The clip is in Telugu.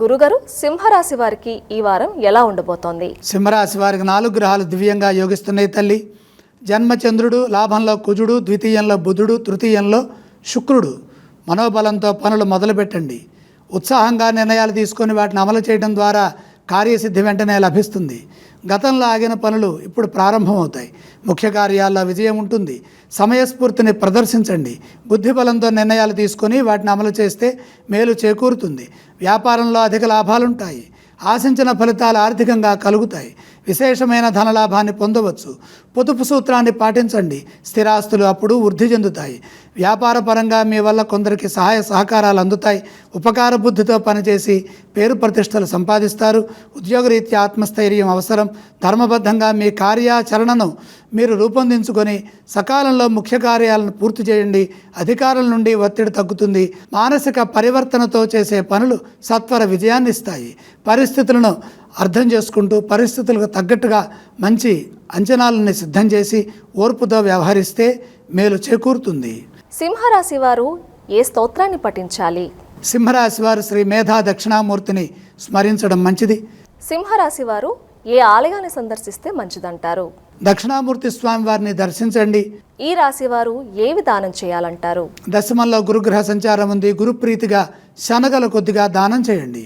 గురుగారు సింహరాశి వారికి ఈ వారం ఎలా ఉండబోతోంది? సింహరాశి వారికి నాలుగు గ్రహాలు దివ్యంగా యోగిస్తున్నాయి తల్లి. జన్మచంద్రుడు లాభంలో కుజుడు ద్వితీయంలో బుధుడు తృతీయంలో శుక్రుడు. మనోబలంతో పనులు మొదలుపెట్టండి. ఉత్సాహంగా నిర్ణయాలు తీసుకొని వాటిని అమలు చేయడం ద్వారా కార్యసిద్ధి వెంటనే లభిస్తుంది. గతంలో ఆగిన పనులు ఇప్పుడు ప్రారంభమవుతాయి. ముఖ్య కార్యాల్లో విజయం ఉంటుంది. సమయస్ఫూర్తిని ప్రదర్శించండి. బుద్ధిబలంతో నిర్ణయాలు తీసుకొని వాటిని అమలు చేస్తే మేలు చేకూరుతుంది. వ్యాపారంలో అధిక లాభాలుంటాయి. ఆశించిన ఫలితాలు ఆర్థికంగా కలుగుతాయి. విశేషమైన ధనలాభాన్ని పొందవచ్చు. పొదుపు సూత్రాన్ని పాటించండి. స్థిరాస్తులు అప్పుడు వృద్ధి చెందుతాయి. వ్యాపార పరంగా మీ వల్ల కొందరికి సహాయ సహకారాలు అందుతాయి. ఉపకార బుద్ధితో పనిచేసి పేరు ప్రతిష్టలు సంపాదిస్తారు. ఉద్యోగరీత్యా ఆత్మస్థైర్యం అవసరం. ధర్మబద్ధంగా మీ కార్యాచరణను మీరు రూపొందించుకొని సకాలంలో ముఖ్య కార్యాలను పూర్తి చేయండి. అధికారుల నుండి ఒత్తిడి తగ్గుతుంది. మానసిక పరివర్తనతో చేసే పనులు సత్వర విజయాన్ని ఇస్తాయి. పరిస్థితులను అర్థం చేసుకుంటూ పరిస్థితులకు తగ్గట్టుగా మంచి అంచనాలని సిద్ధం చేసి ఓర్పుతో వ్యవహరిస్తే మేలు చేకూరుతుంది. సింహరాశి వారు ఏ స్తోత్రాన్ని పఠించాలి? సింహరాశి వారు శ్రీ మేధా దక్షిణామూర్తిని స్మరించడం మంచిది. సింహరాశి వారు ఏ ఆలయాన్ని సందర్శిస్తే మంచిదంటారు? దక్షిణామూర్తి స్వామి వారిని దర్శించండి. ఈ రాశి వారు ఏవి దానం చేయాలంటారు? దశమంలో గురుగ్రహ సంచారం ఉంది. గురుప్రీతిగా శనగలు కొద్దిగా దానం చేయండి.